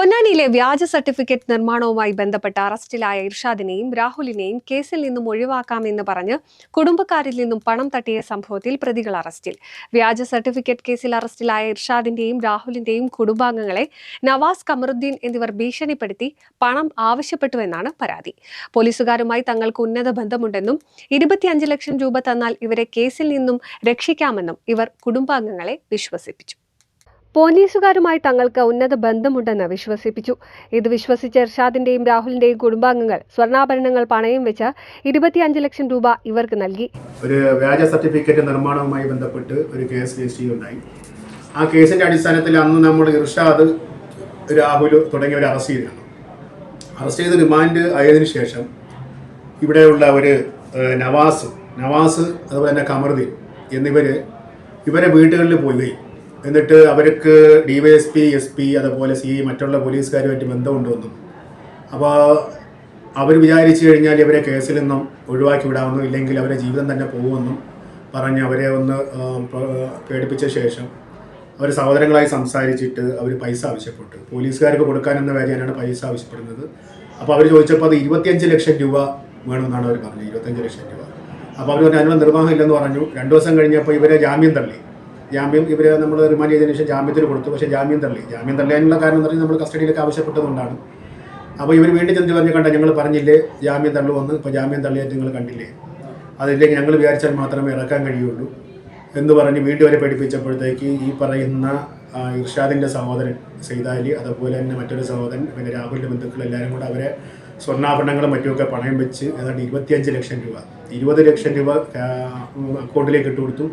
പൊന്നാനിയിലെ വ്യാജ സർട്ടിഫിക്കറ്റ് നിർമ്മാണവുമായി ബന്ധപ്പെട്ട അറസ്റ്റിലായ ഇർഷാദിനെയും രാഹുലിനെയും കേസിൽ നിന്നും ഒഴിവാക്കാമെന്ന് പറഞ്ഞ് കുടുംബക്കാരിൽ നിന്നും പണം തട്ടിയ സംഭവത്തിൽ പ്രതികൾ അറസ്റ്റിൽ. വ്യാജ സർട്ടിഫിക്കറ്റ് കേസിൽ അറസ്റ്റിലായ ഇർഷാദിന്റെയും രാഹുലിന്റെയും കുടുംബാംഗങ്ങളെ നവാസ് കമറുദ്ദീൻ എന്നിവർ ഭീഷണിപ്പെടുത്തി പണം ആവശ്യപ്പെട്ടുവെന്നാണ് പരാതി. പോലീസുകാരുമായി തങ്ങൾക്ക് ഉന്നത ബന്ധമുണ്ടെന്നും ഇരുപത്തിയഞ്ച് ലക്ഷം രൂപ തന്നാൽ ഇവരെ കേസിൽ നിന്നും രക്ഷിക്കാമെന്നും ഇവർ കുടുംബാംഗങ്ങളെ വിശ്വസിപ്പിച്ചു. പോലീസുകാരുമായി തങ്ങൾക്ക് ഉന്നത ബന്ധമുണ്ടെന്ന് വിശ്വസിപ്പിച്ചു. ഇത് വിശ്വസിച്ച് ഇർഷാദിന്റെയും രാഹുലിന്റെയും കുടുംബാംഗങ്ങൾ സ്വർണാഭരണങ്ങൾ പണയം വെച്ച് ഇരുപത്തിയഞ്ച് ലക്ഷം രൂപ ഇവർക്ക് നൽകി. ഒരു വ്യാജ സർട്ടിഫിക്കറ്റ് നിർമ്മാണവുമായി ബന്ധപ്പെട്ട് ഒരു കേസ് രജിസ്റ്റർ ഉണ്ടായി ആ കേസിന്റെ അടിസ്ഥാനത്തിൽ അന്ന് നമ്മൾ ഇർഷാദ് രാഹുൽ തുടങ്ങിയവരെ അറസ്റ്റ് ചെയ്തിരുന്നു. അറസ്റ്റ് ചെയ്ത് റിമാൻഡ് ആയതിനു ശേഷം ഇവിടെയുള്ള ഒരു നവാസ് നവാസ് അതുപോലെ തന്നെ കമറുദ്ദീൻ എന്നിവർ ഇവരെ വീടുകളിൽ പോയി എന്നിട്ട് അവർക്ക് ഡിവൈഎസ്പി എസ് പി അതുപോലെ സി മറ്റുള്ള പോലീസുകാരുമായിട്ട് ബന്ധമുണ്ടെന്നും. അപ്പോൾ അവർ വിചാരിച്ചു കഴിഞ്ഞാൽ ഇവരെ കേസിൽ നിന്നും ഒഴിവാക്കി വിടാമെന്നും ഇല്ലെങ്കിൽ അവരെ ജീവിതം തന്നെ പോകുമെന്നും പറഞ്ഞ് അവരെ ഒന്ന് പേടിപ്പിച്ച ശേഷം അവർ സഹോദരങ്ങളായി സംസാരിച്ചിട്ട് അവർ പൈസ ആവശ്യപ്പെട്ടു. പോലീസുകാർക്ക് കൊടുക്കാനെന്ന കാര്യമാണ് പൈസ ആവശ്യപ്പെടുന്നത്. അപ്പോൾ അവർ ചോദിച്ചപ്പോൾ അത് ഇരുപത്തിയഞ്ച് ലക്ഷം രൂപ വേണമെന്നാണ് അവർ പറഞ്ഞത് ഇരുപത്തഞ്ച് ലക്ഷം രൂപ. അപ്പോൾ അവർ പറഞ്ഞു അതിനുള്ള നിർവാഹം ഇല്ലെന്ന് പറഞ്ഞു. രണ്ട് ദിവസം കഴിഞ്ഞപ്പോൾ ഇവരെ ജാമ്യം തള്ളി. ജാമ്യം ഇവരെ നമ്മൾ റിമാൻഡ് ചെയ്തതിനു ശേഷം ജാമ്യത്തിന് കൊടുത്തു. പക്ഷേ ജാമ്യം തള്ളി. ജാമ്യം തള്ളിയാനുള്ള കാരണം എന്ന് പറഞ്ഞാൽ നമ്മൾ കസ്റ്റഡിയിലേക്ക് ആവശ്യപ്പെട്ടതുകൊണ്ടാണ്. അപ്പോൾ ഇവർ വീണ്ടും ചെന്ന് പറഞ്ഞു കണ്ട ഞങ്ങൾ പറഞ്ഞില്ലേ ജാമ്യം തള്ളുവന്ന്? ഇപ്പോൾ ജാമ്യം തള്ളിയായിട്ട് നിങ്ങൾ കണ്ടില്ലേ? അതില്ലെങ്കിൽ ഞങ്ങൾ വിചാരിച്ചാൽ മാത്രമേ ഇറക്കാൻ കഴിയുള്ളൂ. എന്ന് പറഞ്ഞ് വീണ്ടും അവരെ പഠിപ്പിച്ചപ്പോഴത്തേക്ക് ഈ പറയുന്ന ഇർഷാദിന്റെ സഹോദരൻ സൈതാലി അതുപോലെ തന്നെ മറ്റൊരു സഹോദരൻ പിന്നെ രാഹുലിന്റെ ബന്ധുക്കൾ എല്ലാവരും കൂടെ അവരെ സ്വർണാഭരണങ്ങളും മറ്റുമൊക്കെ പണയം വെച്ച് ഏതാണ്ട് ഇരുപത്തിയഞ്ച് ലക്ഷം രൂപ ഇരുപത് ലക്ഷം രൂപ അക്കൗണ്ടിലേക്ക് ഇട്ട് കൊടുത്തു.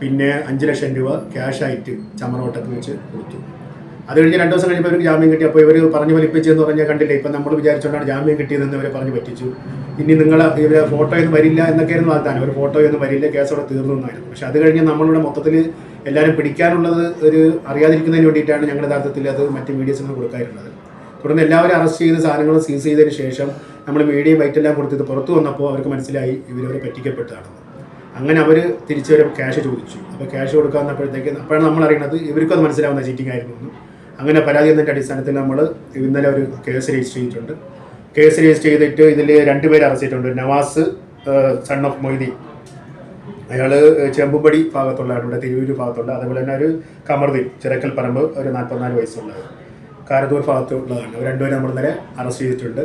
പിന്നെ അഞ്ച് ലക്ഷം രൂപ ക്യാഷായിട്ട് ചമ്മനോട്ടത്തിൽ വെച്ച് കൊടുത്തു. അത് കഴിഞ്ഞ് രണ്ട് ദിവസം കഴിഞ്ഞപ്പോൾ ഇവർക്ക് ജാമ്യം കിട്ടി. അപ്പോൾ ഇവർ പറഞ്ഞു വലിപ്പിച്ചെന്ന് പറഞ്ഞാൽ കണ്ടില്ല ഇപ്പം നമ്മൾ വിചാരിച്ചുകൊണ്ടാണ് ജാമ്യം കിട്ടിയതെന്ന് ഇവരെ പറഞ്ഞ് പറ്റിച്ചു. ഇനി നിങ്ങൾ ഇവരെ ഫോട്ടോയൊന്നും വരില്ല എന്നൊക്കെയായിരുന്നു വാഗ്ദാനം. ഒരു ഫോട്ടോയൊന്നും വരില്ല കേസ് തീർന്നു എന്നായിരുന്നു. പക്ഷെ അത് കഴിഞ്ഞ് നമ്മളിവിടെ മൊത്തത്തിൽ എല്ലാവരും പിടിക്കാനുള്ളത് ഒരു അറിയാതിരിക്കുന്നതിന് വേണ്ടിയിട്ടാണ് ഞങ്ങൾ യഥാർത്ഥത്തിൽ അത് മറ്റ് മീഡിയസിന് കൊടുക്കാറുള്ളത്. തുടർന്ന് എല്ലാവരും അറസ്റ്റ് ചെയ്ത് സാധനങ്ങൾ സീസ് ചെയ്തതിന് ശേഷം നമ്മൾ മീഡിയ ബൈറ്റെല്ലാം കൊടുത്തത് പുറത്തു വന്നപ്പോൾ അവർക്ക് മനസ്സിലായി ഇവരവരെ പറ്റിക്കപ്പെട്ടതാണെന്ന്. അങ്ങനെ അവർ തിരിച്ചു വരെ ക്യാഷ് ചോദിച്ചു. അപ്പോൾ ക്യാഷ് കൊടുക്കാൻ വന്നപ്പോഴത്തേക്ക് അപ്പോഴാണ് നമ്മൾ അറിയുന്നത് ഇവർക്കൊന്ന് മനസ്സിലാവുന്ന ചീറ്റിംഗ് ആയിരുന്നു. അങ്ങനെ പരാതി എന്നതിന്റെ അടിസ്ഥാനത്തിൽ നമ്മൾ ഇന്നലെ ഒരു കേസ് രജിസ്റ്റർ ചെയ്തിട്ടുണ്ട്. കേസ് രജിസ്റ്റർ ചെയ്തിട്ട് ഇതിൽ രണ്ടുപേരെ അറസ്റ്റ് ചെയ്തിട്ടുണ്ട്. Navas son of Moideen. അയാൾ ചെമ്പുപടി ഭാഗത്തുള്ള ഇവിടെ തിരുവൂർ ഭാഗത്തുള്ള അതുപോലെ തന്നെ ഒരു കമർദീൻ ചിറക്കൽ പറമ്പ് ഒരു നാൽപ്പത്തിനാല് വയസ്സുള്ളത് കാരത്തൂർ ഭാഗത്തുള്ളതാണ് ഇവർ രണ്ടുപേരും നമ്മൾ ഇന്നലെ അറസ്റ്റ് ചെയ്തിട്ടുണ്ട്.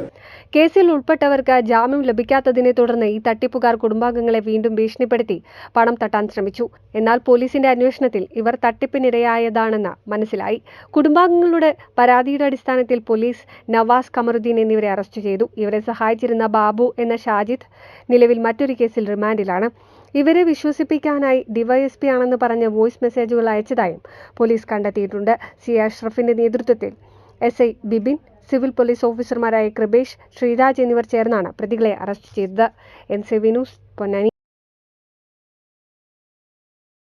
കേസിൽ ഉൾപ്പെട്ടവർക്ക് ജാമ്യം ലഭിക്കാത്തതിനെ തുടർന്ന് ഈ തട്ടിപ്പുകാർ കുടുംബാംഗങ്ങളെ വീണ്ടും ഭീഷണിപ്പെടുത്തി പണം തട്ടാൻ ശ്രമിച്ചു. എന്നാൽ പോലീസിന്റെ അന്വേഷണത്തിൽ ഇവർ തട്ടിപ്പിനിരയായതാണെന്ന് മനസ്സിലായി. കുടുംബാംഗങ്ങളുടെ പരാതിയുടെ അടിസ്ഥാനത്തിൽ പോലീസ് നവാസ് കമറുദ്ദീൻ എന്നിവരെ അറസ്റ്റ് ചെയ്തു. ഇവരെ സഹായിച്ചിരുന്ന ബാബു എന്ന ഷാജിദ് നിലവിൽ മറ്റൊരു കേസിൽ റിമാൻഡിലാണ്. ഇവരെ വിശ്വസിപ്പിക്കാനായി ഡിവൈഎസ്പി ആണെന്ന് പറഞ്ഞ് വോയിസ് മെസ്സേജുകൾ അയച്ചതായും പോലീസ് കണ്ടെത്തിയിട്ടുണ്ട്. സി അഷ്റഫിന്റെ നേതൃത്വത്തിൽ S I Bibin civil police ഓഫീസർമാരായ കൃപേഷ് ശ്രീരാജ് എന്നിവർ ചേർന്നാണ് പ്രതികളെ അറസ്റ്റ് ചെയ്തത്. N C V news Ponnani.